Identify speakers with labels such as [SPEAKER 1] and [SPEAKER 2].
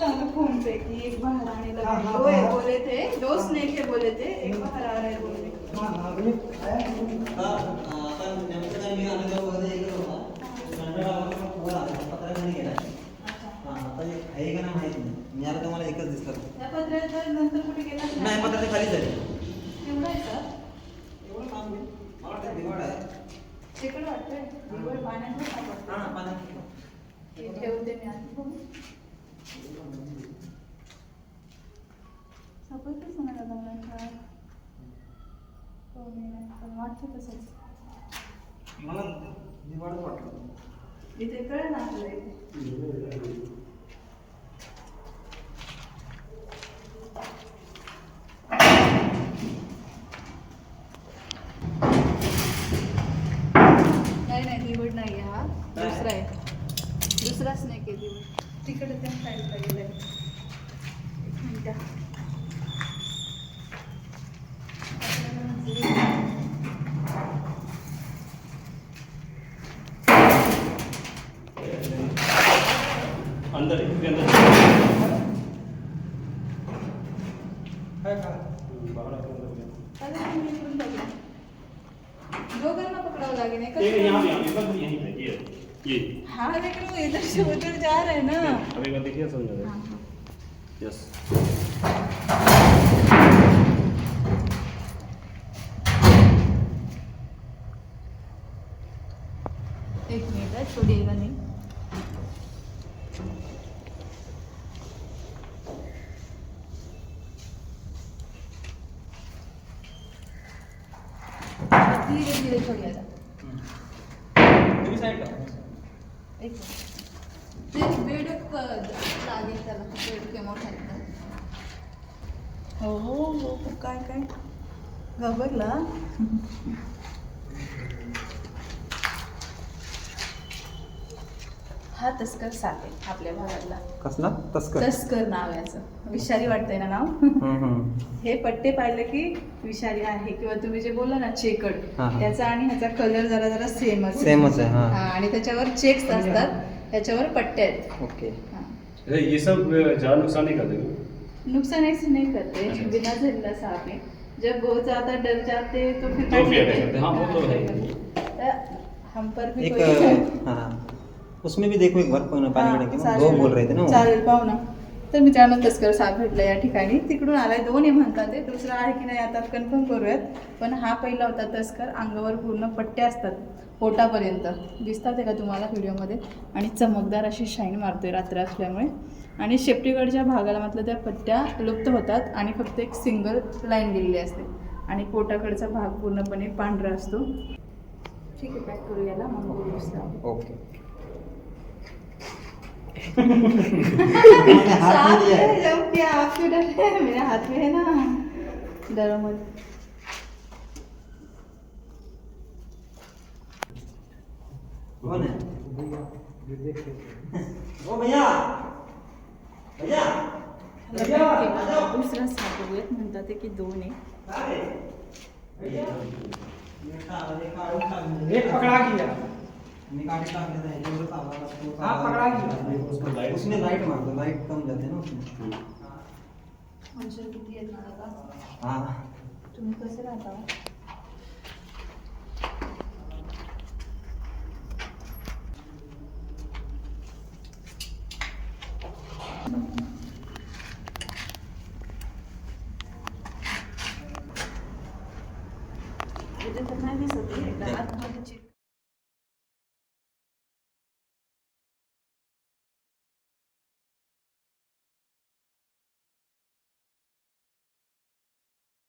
[SPEAKER 1] बाहर आने लगे
[SPEAKER 2] हाँ, हाँ,
[SPEAKER 1] दो एक
[SPEAKER 2] हाँ।
[SPEAKER 1] बोले थे दो स्नेक है बोले थे एक बाहर आ रहे बोले
[SPEAKER 3] का तुम्हाला एकच दिसलं
[SPEAKER 1] त्या पत्र्याचं नंतर कुठे गेला
[SPEAKER 3] नाही. पत्राच्या खाली झाली
[SPEAKER 1] एवढं आहे सर
[SPEAKER 3] एवढं काम आहे. मला वाटतं बिघाड आहे.
[SPEAKER 1] तिकडे वाटतंय. पाण्यात ठेवते मी आधी बघू. सापडतच नाही दादा मला काय. हो, मी नाही. पण वाटतं तसंच.
[SPEAKER 3] मला बिघाडच वाटलं.
[SPEAKER 1] इथे कळ ना आपल्याला इथे. नाही नाही दिवड नाही हा. दुसरा आहे. दुसरा स्नेक आहे दिवड तिकडे त्या साईडला गेलाय एक मिनिट.
[SPEAKER 4] अंदर है इसके अंदर बाहर आके अंदर गया।
[SPEAKER 1] अरे मी इकडून बघू. दोघांना पकडावं लागेल
[SPEAKER 4] ये
[SPEAKER 1] एकच
[SPEAKER 4] यहाँ पे यहाँ पे बस यहीं पे ये. ये.
[SPEAKER 1] हाँ लेकिन वो इधर से उधर जा रहे हैं ना.
[SPEAKER 4] अभी बार देखिए समझ में
[SPEAKER 1] हाँ।
[SPEAKER 4] यस
[SPEAKER 1] एक मिनिट है छोड़िएगा नहीं? धीरे धीरे छोड़िएगा
[SPEAKER 3] तुम्ही साईडला
[SPEAKER 1] एक मिनिट. ते बेड लागेल त्याला बेड के मोठा एकदम हो हो हो काय काय? घाबरला? हा तस्कर साप आहे आपल्या भागातला.
[SPEAKER 3] कसला? तस्कर.
[SPEAKER 1] तस्कर नाव आहे याचं. विषारी वाटतंय ना नाव?
[SPEAKER 3] हम्म, हम्म.
[SPEAKER 1] हे पट्टे पाहिले की विषारी आहे किंवा तुम्ही जे बोलला ना चेकड
[SPEAKER 3] हा, हा.
[SPEAKER 1] त्याचा आणि ह्याचा कलर जरा जरा सेमच
[SPEAKER 3] सेमच आहे, हा.
[SPEAKER 1] आणि त्याच्यावर चेक्स असतात. त्याच्यावर पट्टे आहेत.
[SPEAKER 3] ओके.
[SPEAKER 1] हा.
[SPEAKER 4] अरे ये सब ज़्यादा नुकसान नहीं कर देगा
[SPEAKER 1] नुकसान ऐसे नहीं करते.
[SPEAKER 4] अच्छा।
[SPEAKER 1] बिना जहरीला सांप. है जब बहुत ज्यादा डर जाते तो फिर
[SPEAKER 4] तो हैं। हाँ, वो तो है।
[SPEAKER 1] हम पर भी
[SPEAKER 3] एक
[SPEAKER 1] कोई
[SPEAKER 3] हाँ. उसमें भी देखो एक बार
[SPEAKER 1] हाँ, चालेल.
[SPEAKER 3] दो बोल रहे थे ना.
[SPEAKER 1] चालेल पाहू ना. तर मित्रांनो तस्कर साप भेटला या ठिकाणी. तिकडून आलाय दोन्ही म्हणतात ते दुसरा आहे की नाही आता कन्फर्म करूयात. पण हा पहिला होता तस्कर. अंगावर पूर्ण पट्टे असतात पोटापर्यंत. दिसतात आहे का तुम्हाला व्हिडिओमध्ये? आणि चमकदार अशी शाईन मारतोय रात्र असल्यामुळे. आणि शेपटीकडच्या भागाला म्हटलं त्या पट्ट्या लुप्त होतात आणि फक्त एक सिंगल लाईन गेलेली असते. आणि पोटाकडचा भाग पूर्णपणे पांढरा असतो. ठीक आहे पॅक करू याला मग बघू दुसरा.
[SPEAKER 3] ओके
[SPEAKER 1] साथ में जब क्या आपके डर है मेरे हाथ में है ना डरो मत
[SPEAKER 3] कौन है ओ भैया भैया
[SPEAKER 1] दुसरा म्हणतात ते की दोन आहे
[SPEAKER 2] एक पकड़ा गया हाँ पकड़ा गया
[SPEAKER 4] उसको लाइट
[SPEAKER 3] उसमें लाइट मार दो लाइट कम जाते हैं ना उसमें
[SPEAKER 1] मनुष्य किती आहेत ना दादा
[SPEAKER 3] हाँ
[SPEAKER 1] तुम्ही कसे राहता हो? इथे तर नाही दिसत आहे. एकदा आतमध्ये check